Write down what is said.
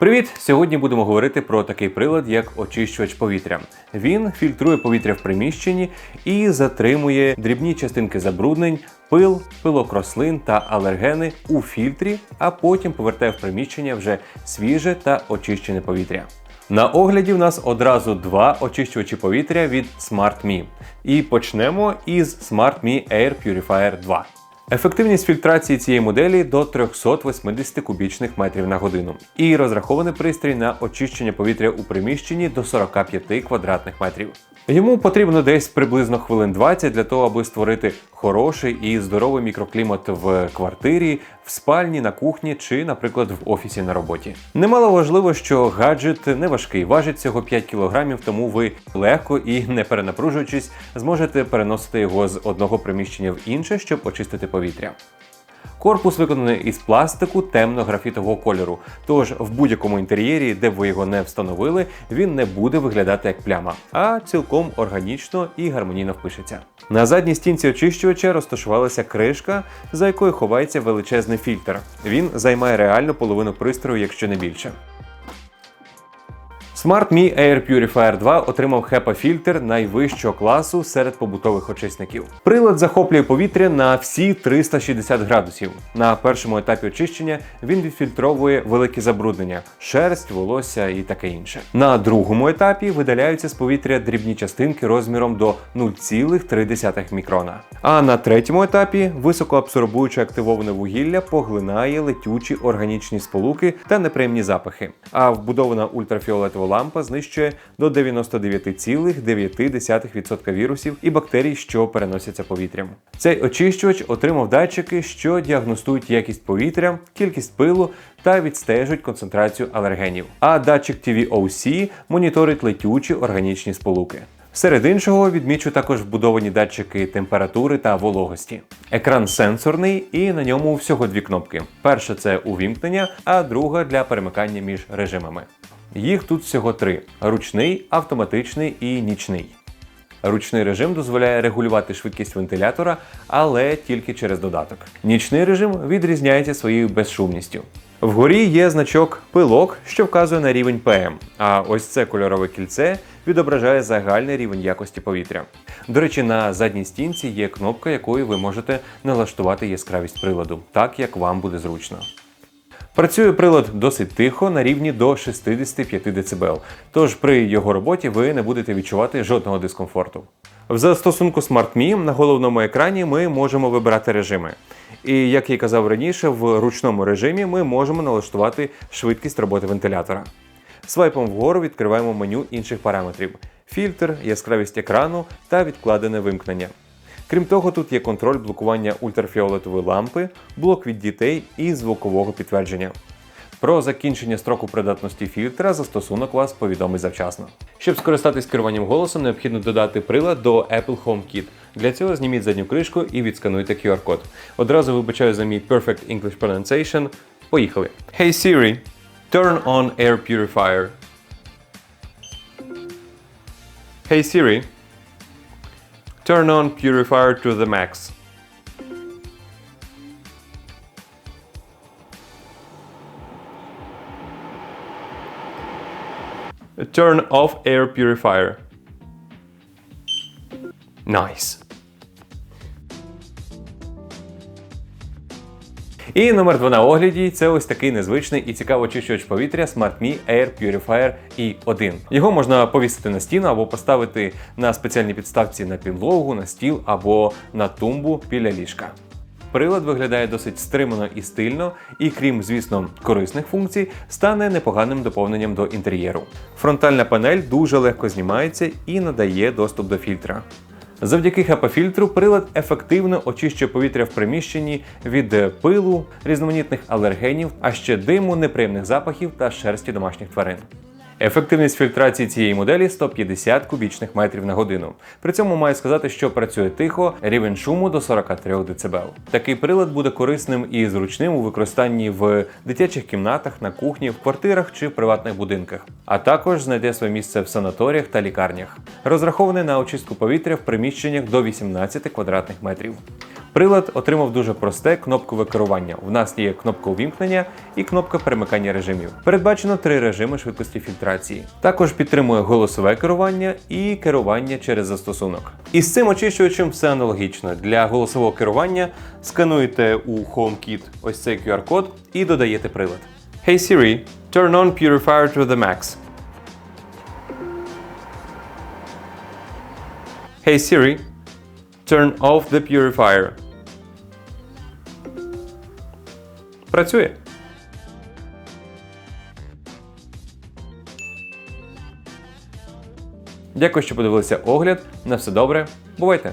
Привіт! Сьогодні будемо говорити про такий прилад, як очищувач повітря. Він фільтрує повітря в приміщенні і затримує дрібні частинки забруднень, пил, пилок рослин та алергени у фільтрі, а потім повертає в приміщення вже свіже та очищене повітря. На огляді в нас одразу два очищувачі повітря від SmartMe. І почнемо із SmartMe Air Purifier 2. Ефективність фільтрації цієї моделі до 380 кубічних метрів на годину. І розрахований пристрій на очищення повітря у приміщенні до 45 квадратних метрів. Йому потрібно десь приблизно хвилин 20 для того, аби створити хороший і здоровий мікроклімат в квартирі, в спальні, на кухні чи, наприклад, в офісі на роботі. Немало важливо, що гаджет не важкий, важить всього 5 кг, тому ви легко і не перенапружуючись, зможете переносити його з одного приміщення в інше, щоб очистити повітря. Корпус виконаний із пластику темно-графітового кольору, тож в будь-якому інтер'єрі, де б ви його не встановили, він не буде виглядати як пляма, а цілком органічно і гармонійно впишеться. На задній стінці очищувача розташувалася кришка, за якою ховається величезний фільтр. Він займає реальну половину пристрою, якщо не більше. SmartMe Air Purifier 2 отримав HEPA фільтр найвищого класу серед побутових очисників. Прилад захоплює повітря на всі 360 градусів. На першому етапі очищення він відфільтровує великі забруднення, шерсть, волосся і таке інше. На другому етапі видаляються з повітря дрібні частинки розміром до 0,3 мікрона. А на третьому етапі високоабсорбуюче активоване вугілля поглинає летючі органічні сполуки та неприємні запахи. А вбудована ультрафіолетова лампа знищує до 99,9% вірусів і бактерій, що переносяться повітрям. Цей очищувач отримав датчики, що діагностують якість повітря, кількість пилу та відстежують концентрацію алергенів. А датчик TVOC моніторить летючі органічні сполуки. Серед іншого відмічу також вбудовані датчики температури та вологості. Екран сенсорний і на ньому всього дві кнопки. Перша це увімкнення, а друга для перемикання між режимами. Їх тут всього три: ручний, автоматичний і нічний. Ручний режим дозволяє регулювати швидкість вентилятора, але тільки через додаток. Нічний режим відрізняється своєю безшумністю. Вгорі є значок пилок, що вказує на рівень ПМ. А ось це кольорове кільце відображає загальний рівень якості повітря. До речі, на задній стінці є кнопка, якою ви можете налаштувати яскравість приладу, так як вам буде зручно. Працює прилад досить тихо на рівні до 65 дБ, тож при його роботі ви не будете відчувати жодного дискомфорту. В застосунку SmartMe на головному екрані ми можемо вибирати режими. І як я казав раніше, в ручному режимі ми можемо налаштувати швидкість роботи вентилятора. Свайпом вгору відкриваємо меню інших параметрів: фільтр, яскравість екрану та відкладене вимкнення. Крім того, тут є контроль блокування ультрафіолетової лампи, блок від дітей і звукового підтвердження. Про закінчення строку придатності фільтра застосунок вас повідомить завчасно. Щоб скористатись керуванням голосом, необхідно додати прилад до Apple HomeKit. Для цього зніміть задню кришку і відскануйте QR-код. Одразу вибачаю за мій Perfect English Pronunciation. Поїхали. Hey Siri, turn on air purifier. Hey Siri, turn on purifier to the max. Turn off air purifier. Nice. І номер 2 на огляді це ось такий незвичний і цікавий очищувач повітря SmartMe Air Purifier E1. Його можна повісити на стіну або поставити на спеціальній підставці на підлогу, на стіл або на тумбу біля ліжка. Прилад виглядає досить стримано і стильно, і крім, звісно, корисних функцій, стане непоганим доповненням до інтер'єру. Фронтальна панель дуже легко знімається і надає доступ до фільтра. Завдяки HEPA-фільтру прилад ефективно очищує повітря в приміщенні від пилу, різноманітних алергенів, а ще диму, неприємних запахів та шерсті домашніх тварин. Ефективність фільтрації цієї моделі 150 кубічних метрів на годину. При цьому маю сказати, що працює тихо, рівень шуму до 43 дБ. Такий прилад буде корисним і зручним у використанні в дитячих кімнатах, на кухні, в квартирах чи в приватних будинках, а також знайде своє місце в санаторіях та лікарнях. Розрахований на очистку повітря в приміщеннях до 18 квадратних метрів. Прилад отримав дуже просте кнопкове керування. У нас є кнопка увімкнення і кнопка перемикання режимів. Передбачено три режими швидкості фільтрації. Також підтримує голосове керування і керування через застосунок. І з цим очищувачем все аналогічно. Для голосового керування скануєте у HomeKit ось цей QR-код і додаєте прилад. Hey Siri, turn on purifier to the max. Hey Siri, turn off the purifier. Працює. Дякую, що подивилися огляд. На все добре. Бувайте!